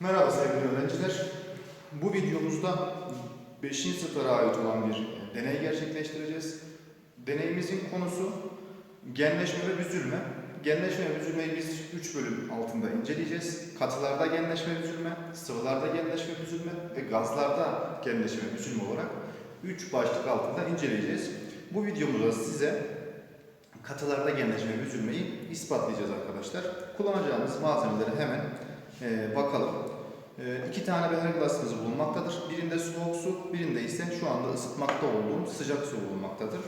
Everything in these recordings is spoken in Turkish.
Merhaba sevgili öğrenciler. Bu videomuzda 5. sınıflara ait olan bir deney gerçekleştireceğiz. Deneyimizin konusu genleşme ve büzülme. Genleşme ve büzülmeyi biz 3 bölüm altında inceleyeceğiz. Katılarda genleşme ve büzülme, sıvılarda genleşme ve büzülme ve gazlarda genleşme ve büzülme olarak 3 başlık altında inceleyeceğiz. Bu videomuzda size katılarda genleşme ve büzülmeyi ispatlayacağız arkadaşlar. Kullanacağımız malzemeleri hemen e, bakalım. E, iki tane beher glasımız bulunmaktadır. Birinde soğuk su, birinde ise şu anda ısıtmakta olduğum sıcak su bulunmaktadır.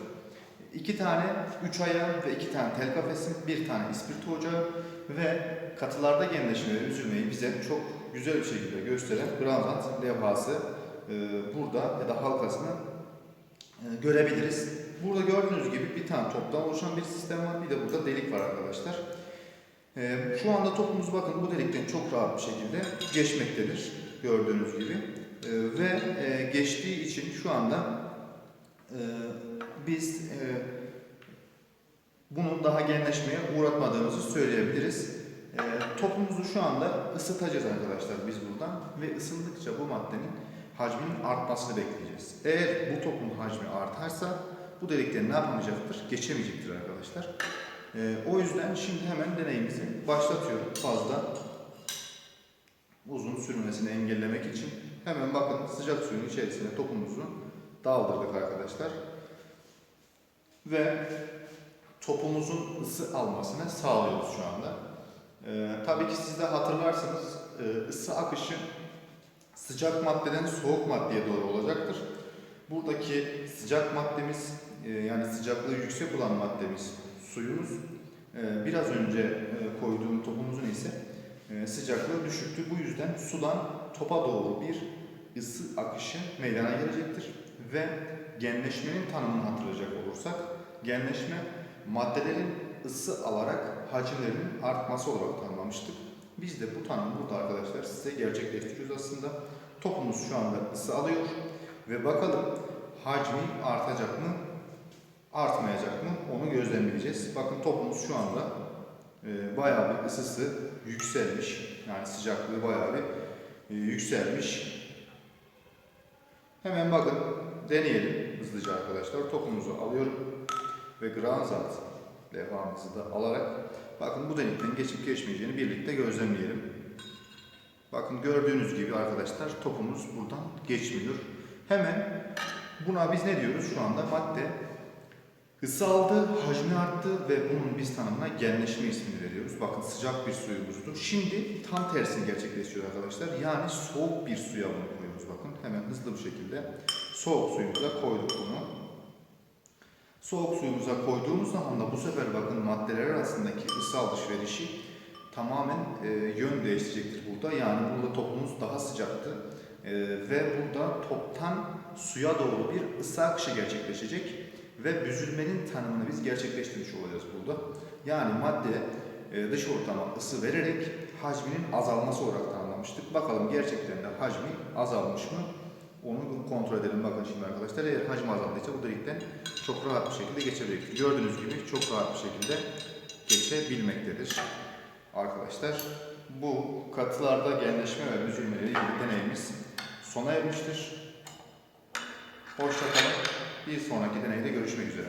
İki tane üç ayağı ve iki tane tel kafesim, bir tane ispirto ocağı ve katılarda genleşme ve üzülmeyi bize çok güzel bir şekilde gösteren Granzant levhası e, burada ya da halkasını e, görebiliriz. Burada gördüğünüz gibi bir tane toptan oluşan bir sistem var. Bir de burada delik var arkadaşlar. Ee, şu anda topumuz bakın bu delikten çok rahat bir şekilde geçmektedir. Gördüğünüz gibi. Ee, ve e, geçtiği için şu anda e, biz e, bunu daha genleşmeye uğratmadığımızı söyleyebiliriz. E, topumuzu şu anda ısıtacağız arkadaşlar biz buradan ve ısındıkça bu maddenin hacminin artmasını bekleyeceğiz. Eğer bu topun hacmi artarsa bu delikten ne yapamayacaktır? Geçemeyecektir arkadaşlar. Ee, o yüzden şimdi hemen deneyimizi başlatıyorum. Fazla uzun sürmesini engellemek için. Hemen bakın sıcak suyun içerisine topumuzu daldırdık arkadaşlar. Ve topumuzun ısı almasını sağlıyoruz şu anda. Ee, tabii ki siz de hatırlarsınız e, ısı akışı sıcak maddeden soğuk maddeye doğru olacaktır. Buradaki sıcak maddemiz e, yani sıcaklığı yüksek olan maddemiz suyumuz e, biraz önce e, koyduğum topumuzun ise e, sıcaklığı düşüktü. Bu yüzden sudan topa doğru bir ısı akışı meydana gelecektir. Ve genleşmenin tanımını hatırlayacak olursak genleşme maddelerin ısı alarak hacimlerinin artması olarak tanımlamıştık. Biz de bu tanımı burada arkadaşlar size gerçekleştiriyoruz aslında. Topumuz şu anda ısı alıyor ve bakalım hacmi artacak mı artmayacak mı onu gözlemleyeceğiz. Bakın topumuz şu anda e, bayağı bir ısısı yükselmiş. Yani sıcaklığı bayağı bir e, yükselmiş. Hemen bakın deneyelim hızlıca arkadaşlar. Topumuzu alıyorum ve Granzat levhamızı da alarak bakın bu delikten geçip geçmeyeceğini birlikte gözlemleyelim. Bakın gördüğünüz gibi arkadaşlar topumuz buradan geçmiyor. Hemen buna biz ne diyoruz şu anda? Madde Isı aldı, hacmi arttı ve bunun biz tanımına genleşme ismini veriyoruz. Bakın sıcak bir suyumuzdu. Şimdi tam tersini gerçekleşiyor arkadaşlar. Yani soğuk bir suya bunu koyuyoruz bakın. Hemen hızlı bir şekilde soğuk suyumuza koyduk bunu. Soğuk suyumuza koyduğumuz zaman da bu sefer bakın maddeler arasındaki ısı alışverişi tamamen e, yön değiştirecektir burada. Yani burada topumuz daha sıcaktı. E, ve burada toptan suya doğru bir ısı akışı gerçekleşecek ve büzülmenin tanımını biz gerçekleştirmiş olacağız burada. Yani madde e, dış ortama ısı vererek hacminin azalması olarak tanımlamıştık. Bakalım gerçekten de hacmi azalmış mı? Onu kontrol edelim bakın şimdi arkadaşlar. Eğer hacmi azaldıysa bu delikten çok rahat bir şekilde geçebilir. Gördüğünüz gibi çok rahat bir şekilde geçebilmektedir. Arkadaşlar bu katılarda genleşme ve büzülme ile ilgili deneyimiz sona ermiştir. Hoşçakalın. Bir sonraki deneyde görüşmek üzere.